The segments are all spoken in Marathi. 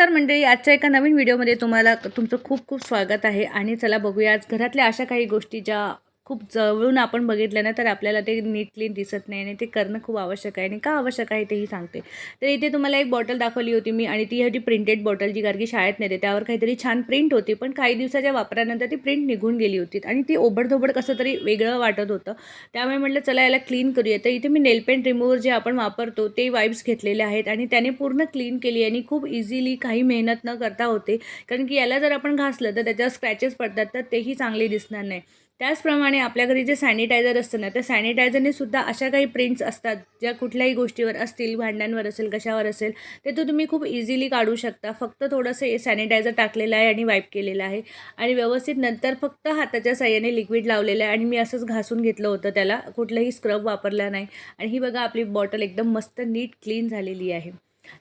नमस्कार मंडळी आजच्या एका नवीन व्हिडिओमध्ये तुम्हाला तुमचं खूप खूप स्वागत आहे. आणि चला बघूया आज घरातल्या अशा काही गोष्टी ज्या खूप जवळून आपण बघितलं ना तर आपल्याला ते नीट क्लीन दिसत नाही आणि ते करणं खूप आवश्यक आहे. आणि का आवश्यक आहे तेही सांगते. तर इथे तुम्हाला एक बॉटल दाखवली होती मी आणि ती होती प्रिंटेड बॉटल जी गारखी शाळेत नेते त्यावर काहीतरी छान प्रिंट होती पण काही दिवसाच्या वापरानंतर ती प्रिंट निघून गेली होती आणि ती ओबडधोबड कसं तरी वेगळं वाटत होतं. त्यामुळे म्हटलं चला याला क्लीन करूया. तर इथे मी नेलपेंट रिमूव्हर जे आपण वापरतो ते वाईप्स घेतलेले आहेत आणि त्याने पूर्ण क्लीन केली आणि खूप इझिली काही मेहनत न करता होते. कारण की याला जर आपण घासलं तर त्याच्यावर स्क्रॅचेस पडतात तर तेही चांगले दिसणार नाही. त्याचप्रमाणे आपल्या घरी जे सॅनिटायझर असतं ना त्या सॅनिटायझरने सुद्धा अशा काही प्रिंट्स असतात ज्या कुठल्याही गोष्टीवर असतील भांड्यांवर असेल कशावर असेल ते तो तुम्ही खूप इझिली काढू शकता. फक्त थोडंसं सॅनिटायझर टाकलेलं आहे आणि वाईप केलेलं आहे. आणि व्यवस्थित नंतर फक्त हाताच्या साह्याने लिक्विड लावलेलं आहे आणि मी असंच घासून घेतलं होतं त्याला. कुठलंही स्क्रब वापरला नाही. आणि ही बघा आपली बॉटल एकदम मस्त नीट क्लीन झालेली आहे.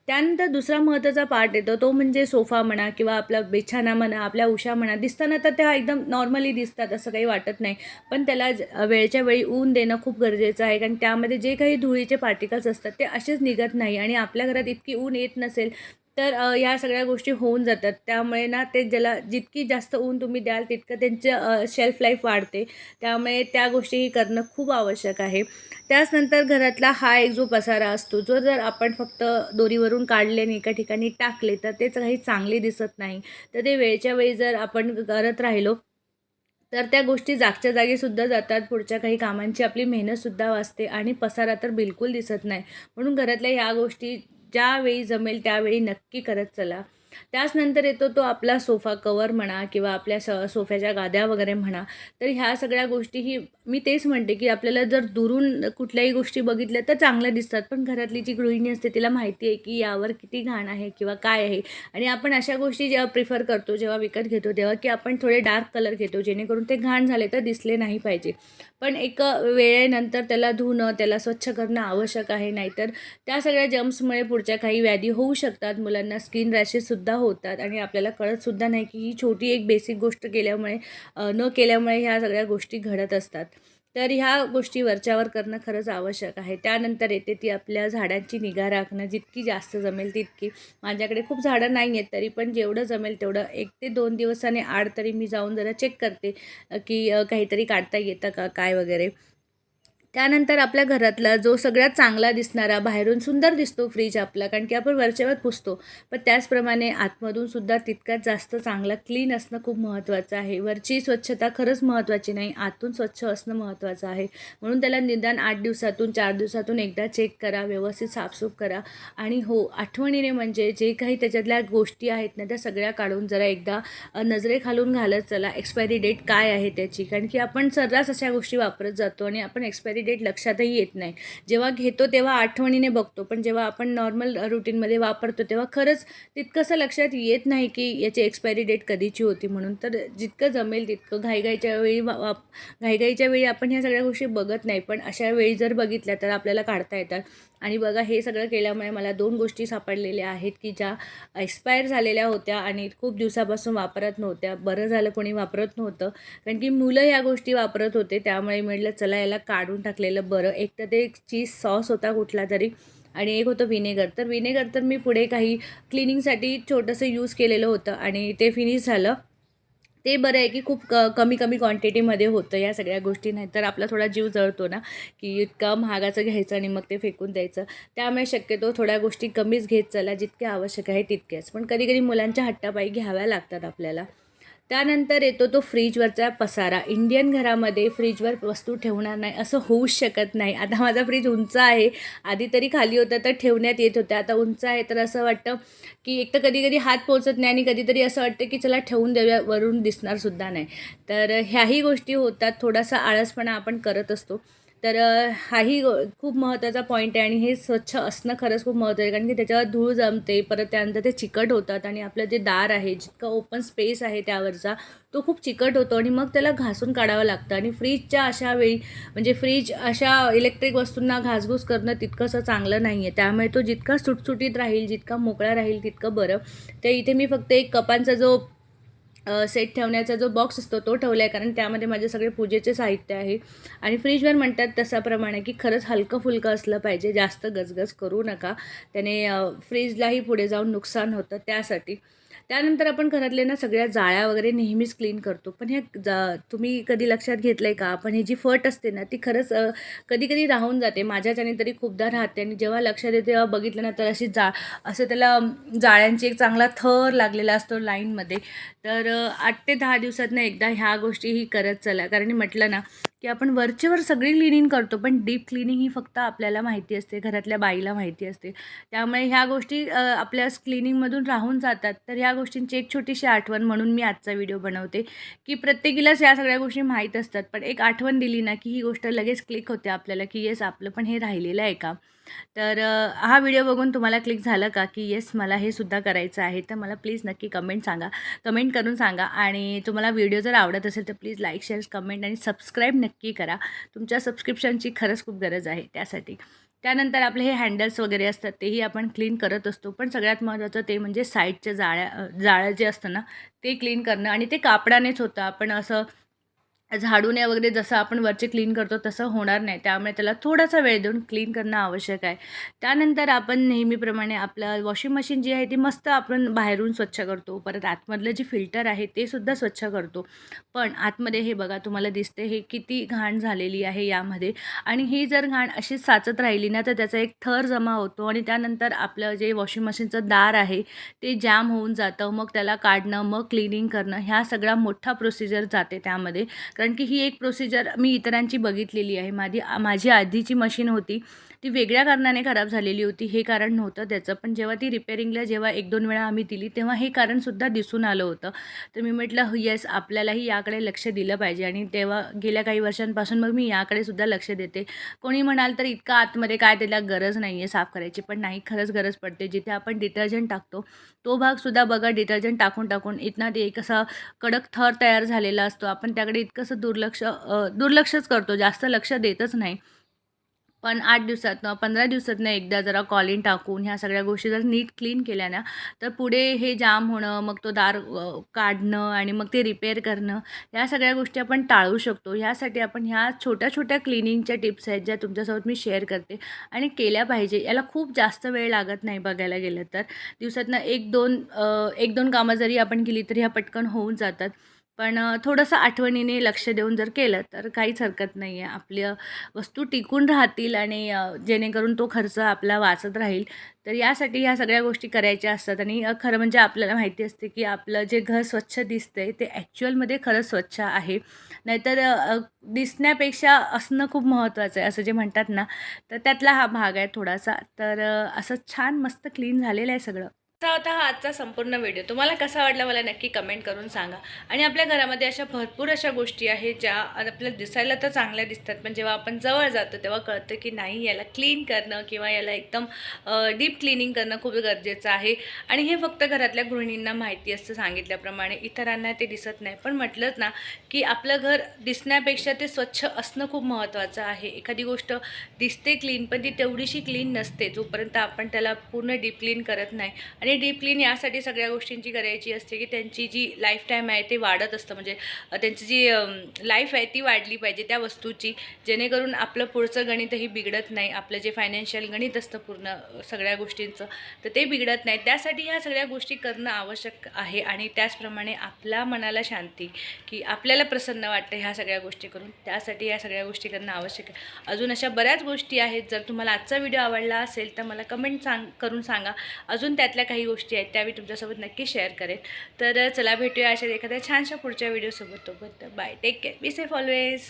त्यानंतर दुसरा महत्त्वाचा पार्ट येतो तो म्हणजे सोफा म्हणा किंवा आपला बिछाना म्हणा आपल्या उशा म्हणा दिसताना तर त्या एकदम नॉर्मली दिसतात असं काही वाटत नाही. पण त्याला वेळच्या वेळी ऊन देणं खूप गरजेचं आहे कारण त्यामध्ये जे काही धुळीचे पार्टिकल्स असतात ते असेच निघत नाही आणि आपल्या घरात इतकी ऊन येत नसेल तर ह्या या सगळ्या गोष्टी होऊन जातात. त्यामुळे ना ते ज्याला जितकी जास्त ऊन तुम्ही द्याल तितकं त्यांचं शेल्फ लाईफ वाढते. त्यामुळे त्या गोष्टी करणं खूप आवश्यक आहे. त्याचनंतर घरातला हा एक जो पसारा असतो जो जर आपण फक्त दोरीवरून काढले आणि एका ठिकाणी टाकले तर तेच काही चांगले दिसत नाही. तर ते वेळच्या वेळी जर आपण करत राहिलो तर त्या गोष्टी जागच्या जागीसुद्धा जातात. पुढच्या काही कामांची आपली मेहनतसुद्धा वाचते आणि पसारा तर बिलकुल दिसत नाही. म्हणून घरातल्या ह्या गोष्टी ज्यावेळी जमेल त्यावेळी नक्की करत चला. त्याचनंतर येतो तो आपला सोफा कवर म्हणा किंवा आपल्या स सोफ्याच्या गाद्या वगैरे म्हणा तर ह्या सगळ्या गोष्टी ही मी तेच म्हणते की आपल्याला जर दुरून कुठल्याही गोष्टी बघितल्या तर चांगल्या दिसतात. पण घरातली जी गृहिणी असते तिला माहिती आहे की यावर किती घाण आहे किंवा काय आहे. आणि आपण अशा गोष्टी जेव्हा प्रिफर करतो जेव्हा विकत घेतो तेव्हा की आपण थोडे डार्क कलर घेतो जेणेकरून ते घाण झाले तर दिसले नाही पाहिजे. पण एक वेळेनंतर त्याला धुणं त्याला स्वच्छ करणं आवश्यक आहे. नाहीतर त्या सगळ्या जम्समुळे पुढच्या काही व्याधी होऊ शकतात. मुलांना स्किन सुद्धा होतात आणि आपल्याला कळतसुद्धा नाही की ही छोटी एक बेसिक गोष्ट केल्यामुळे न केल्यामुळे ह्या सगळ्या गोष्टी घडत असतात. तर ह्या गोष्टी वरच्यावर करणं खरंच आवश्यक आहे. त्यानंतर येते ती आपल्या झाडांची निगा राखणं. जितकी जास्त जमेल तितकी. माझ्याकडे खूप झाडं नाही आहेत तरी पण जेवढं जमेल तेवढं. एक ते दोन दिवसाने आड तरी मी जाऊन जरा चेक करते की काहीतरी काढता येतं का? काय वगैरे. त्यानंतर आपल्या घरातला जो सगळ्यात चांगला दिसणारा बाहेरून सुंदर दिसतो फ्रीज आपला कारण की आपण वरच्यावर पुसतो. पण त्याचप्रमाणे आतमधून सुद्धा तितकाच जास्त चांगला क्लीन असणं खूप महत्त्वाचं आहे. वरची स्वच्छता खरंच महत्त्वाची नाही आतून स्वच्छ असणं महत्त्वाचं आहे. म्हणून त्याला निदान आठ दिवसातून चार दिवसातून एकदा चेक करा व्यवस्थित साफसूफ करा. आणि हो आठवणीने म्हणजे जे काही त्याच्यातल्या गोष्टी आहेत ना त्या सगळ्या काढून जरा एकदा नजरेखालून घालत चला. एक्सपायरी डेट काय आहे त्याची? कारण की आपण सर्रास अशा गोष्टी वापरत जातो आणि आपण एक्सपायरी डेट लक्षातही येत नाही. जेव्हा घेतो तेव्हा आठवणीने बघतो. पण जेव्हा आपण नॉर्मल रुटीनमध्ये वापरतो तेव्हा खरंच तितकंसं लक्षात येत नाही की याची एक्सपायरी डेट कधीची होती म्हणून. तर जितकं जमेल तितकं घाईघाईच्या वेळी वा घाईघाईच्या वेळी आपण ह्या सगळ्या गोष्टी बघत नाही. पण अशा वेळी जर बघितल्या तर आपल्याला काढता येतात. आणि बघा हे सगळं केल्यामुळे मला दोन गोष्टी सापडलेल्या आहेत की ज्या एक्सपायर झालेल्या होत्या आणि खूप दिवसापासून वापरत नव्हत्या. बरं झालं कोणी वापरत नव्हतं. कारण की मुलं ह्या गोष्टी वापरत होते. त्यामुळे म्हटलं चला याला काढून टाकलेलं बरं. एक तर ते एक चीज सॉस होता कुठला तरी आणि एक होतं विनेगर तर विनेगर तर मी पुढे काही क्लिनिंगसाठी छोटंसं यूज केलेलं होतं आणि ते फिनिश झालं. ते बरं आहे की खूप क कमी कमी क्वांटिटीमध्ये होतं या सगळ्या गोष्टी. नाही तर आपला थोडा जीव जळतो ना की इतकं महागाचं घ्यायचं आणि मग ते फेकून द्यायचं. त्यामुळे शक्यतो थोड्या गोष्टी कमीच घेत चला जितक्या आवश्यक आहे तितक्याच. पण कधी कधी मुलांच्या हट्टापायी घ्याव्या लागतात आपल्याला. त्यानंतर येतो तो फ्रीजवरचा पसारा. इंडियन घरामध्ये फ्रीजवर वस्तू ठेवणार नाही असं होऊच शकत नाही. आता माझा फ्रीज उंच आहे. आधी तरी खाली होता तर ठेवण्यात येत होत्या. आता उंच आहे तर असं वाटतं की एक तर कधी कधी हात पोचत नाही आणि कधीतरी असं वाटतं की चला ठेवून देऊया वरून दिसणारसुद्धा नाही. तर ह्याही गोष्टी होतात. थोडासा आळसपणा आपण करत असतो. तर हाही खूप महत्त्वाचा पॉईंट आहे आणि हे स्वच्छ असणं खरंच खूप महत्त्वाचं आहे. कारण की त्याच्यावर धूळ जमते परत त्यानंतर ते चिकट होतात आणि आपलं जे दार आहे जितका ओपन स्पेस आहे त्यावरचा तो खूप चिकट होतो आणि मग त्याला घासून काढावं लागतं. आणि फ्रीजच्या अशा वेळी म्हणजे फ्रीज अशा इलेक्ट्रिक वस्तूंना घासघूस करणं तितकंसं चांगलं नाही आहे त्यामुळे तो जितका सुटसुटीत राहील जितका मोकळा राहील तितकं बरं. तर इथे मी फक्त एक कपांचा जो सेट ठेवण्याचा जो बॉक्स असतो तो ठेवला आहे कारण त्यामध्ये माझे सगळे पूजेचे साहित्य आहे. आणि फ्रीजवर म्हणतात तसाप्रमाणे की खरंच हलकं फुलकं असलं पाहिजे जास्त गजगज करू नका. त्याने फ्रीजलाही पुढे जाऊन नुकसान होतं त्यासाठी. त्यानंतर आपण घरातले ना सगळ्या जाळ्या वगैरे नेहमीच क्लीन करतो. पण ह्या जा तुम्ही कधी लक्षात घेतलं आहे का? पण ही जी फट असते ना ती खरंच कधी कधी राहून जाते. माझ्याच्याने तरी खूपदा राहते. आणि जेव्हा लक्षात येते तेव्हा बघितलं ना तर अशी जा असं त्याला जाळ्यांची एक चांगला थर लागलेला असतो लाईनमध्ये तर आठ ते दहा दिवसातनं एकदा ह्या गोष्टी ही करत चला. कारण म्हटलं ना की आपण वरचेवर सगळी क्लिनिंग करतो पण डीप क्लिनिंग ही फक्त आपल्याला माहिती असते घरातल्या बाईला माहिती असते. त्यामुळे ह्या गोष्टी आपल्या क्लिनिंगमधून राहून जातात. तर ह्या गोष्टींची एक छोटीशी आठवण म्हणून मी आजचा व्हिडिओ बनवते की प्रत्येकीलाच या सगळ्या गोष्टी माहीत असतात. पण एक आठवण दिली ना की ही गोष्ट लगेच क्लिक होते आपल्याला की येस आपलं पण हे राहिलेलं आहे का? तर हा व्हिडिओ बघून तुम्हाला क्लिक झालं का की येस मला हे सुद्धा करायचं आहे तर मला प्लीज नक्की कमेंट सांगा. कमेंट करून सांगा. आणि तुम्हाला व्हिडिओ जर आवडत असेल तर प्लीज लाईक शेअर कमेंट आणि सबस्क्राईब नक्की करा. तुमच्या सबस्क्रिप्शनची खरंच खूप गरज आहे त्यासाठी. त्यानंतर आपले हे हँडल्स वगैरे असतात तेही आपण क्लीन करत असतो. पण सगळ्यात महत्त्वाचं ते म्हणजे साईडच्या जाळ्या जाळं जे असतं ना ते क्लीन करणं. आणि ते कापडानेच होतं. आपण असं झाडूने वगैरे जसं आपण वरचे क्लीन करतो तसं होणार नाही. त्यामुळे त्याला थोडासा वेळ देऊन क्लीन करणं आवश्यक आहे. त्यानंतर आपण नेहमीप्रमाणे आपलं वॉशिंग मशीन जी आहे ती मस्त आपण बाहेरून स्वच्छ करतो. परत आतमधलं जे फिल्टर आहे ते सुद्धा स्वच्छ करतो. पण आतमध्ये हे बघा तुम्हाला दिसते हे किती घाण झालेली आहे यामध्ये. आणि ही जर घाण अशीच साचत राहिली ना तर त्याचा एक थर जमा होतो आणि त्यानंतर आपलं जे वॉशिंग मशीनचं दार आहे ते जॅम होऊन जातं. मग त्याला काढणं मग क्लिनिंग करणं ह्या सगळा मोठा प्रोसिजर जाते त्यामध्ये. कारण की ही एक प्रोसिजर मी इतरांची बघितलेली आहे. माझी माझी आधीची मशीन होती. ती वेगळ्या कारणाने खराब झालेली होती हे कारण नव्हतं त्याचं. पण जेव्हा ती रिपेअरिंगला जेव्हा एक दोन वेळा आम्ही दिली तेव्हा हे कारणसुद्धा दिसून आलं होतं. तर मी म्हटलं येस आपल्यालाही याकडे लक्ष दिलं पाहिजे. आणि तेव्हा गेल्या काही वर्षांपासून मग मी याकडे सुद्धा लक्ष देते. कोणी म्हणाल तर इतका आतमध्ये काय त्याला गरज नाही आहे साफ करायची पण नाही खरंच गरज पडते. जिथे आपण डिटर्जंट टाकतो तो भागसुद्धा बघा डिटर्जंट टाकून टाकून. इतना ते एक असा कडक थर तयार झालेला असतो. आपण त्याकडे इतकंसं दुर्लक्ष दुर्लक्षच करतो. जास्त लक्ष देतच नाही. पण आठ दिवसातनं पंधरा दिवसातनं एकदा जरा कॉलिन टाकून ह्या सगळ्या गोष्टी जर नीट क्लीन केल्या ना तर पुढे हे जाम होणं मग तो दार काढणं आणि मग ते रिपेअर करणं ह्या सगळ्या गोष्टी आपण टाळू शकतो. ह्यासाठी आपण ह्या छोट्या छोट्या क्लिनिंगच्या टिप्स आहेत ज्या तुमच्यासोबत मी शेअर करते आणि केल्या पाहिजे. याला खूप जास्त वेळ लागत नाही बघायला गेलं तर. दिवसातनं एक दोन एक दोन कामं जरी आपण केली तरी ह्या पटकन होऊन जातात. पण थोडंसं आठवणीने लक्ष देऊन जर केलं तर काहीच हरकत नाही आहे आपल्या वस्तू टिकून राहतील आणि जेणेकरून तो खर्च आपला वाचत राहील. तर यासाठी ह्या सगळ्या गोष्टी करायच्या असतात आणि खरं म्हणजे आपल्याला माहिती असते की आपलं जे घर स्वच्छ दिसतंय ते ॲक्च्युअलमध्ये खरंच स्वच्छ आहे. नाहीतर दिसण्यापेक्षा असणं खूप महत्त्वाचं आहे असं जे म्हणतात ना तर त्यातला हा भाग आहे थोडासा. तर असं छान मस्त क्लीन झालेलं आहे सगळं. असा होता हा आजचा संपूर्ण व्हिडिओ. तुम्हाला कसा वाटला मला नक्की कमेंट करून सांगा. आणि आपल्या घरामध्ये अशा भरपूर अशा गोष्टी आहेत ज्या आपल्याला दिसायला तर चांगल्या दिसतात पण जेव्हा आपण जवळ जातो तेव्हा कळतं की नाही याला क्लीन करणं किंवा याला एकदम डीप क्लिनिंग करणं खूप गरजेचं आहे. आणि हे फक्त घरातल्या गृहिणींना माहिती असतं सांगितल्याप्रमाणे. इतरांना ते दिसत नाही. पण म्हटलंच ना की आपलं घर दिसण्यापेक्षा ते स्वच्छ असणं खूप महत्त्वाचं आहे. एखादी गोष्ट दिसते क्लीन पण ती तेवढीशी क्लीन नसते जोपर्यंत आपण त्याला पूर्ण डीप क्लीन करत नाही. आणि डीप क्लीन यासाठी सगळ्या गोष्टींची करायची असते की त्यांची जी लाईफ टाईम आहे ते वाढत असतं. म्हणजे त्यांची जी लाईफ आहे ती वाढली पाहिजे त्या वस्तूची जेणेकरून आपलं पुढचं गणितही बिघडत नाही. आपलं जे फायनान्शियल गणित असतं पूर्ण सगळ्या गोष्टींचं तर ते बिघडत नाही. त्यासाठी ह्या सगळ्या गोष्टी करणं आवश्यक आहे आणि त्याचप्रमाणे आपल्या मनाला शांती की आपल्याला प्रसन्न वाटतं ह्या सगळ्या गोष्टी करून. त्यासाठी ह्या सगळ्या गोष्टी करणं आवश्यक आहे. अजून अशा बऱ्याच गोष्टी आहेत. जर तुम्हाला आजचा व्हिडिओ आवडला असेल तर मला कमेंट सांग करून सांगा. अजून त्यातल्या काही काही गोष्टी आहेत त्या मी तुमच्यासोबत नक्की शेअर करेन. तर चला भेटूया अशा एखाद्या छानशा पुढच्या व्हिडिओसोबत तोपर्यंत bye take care be safe always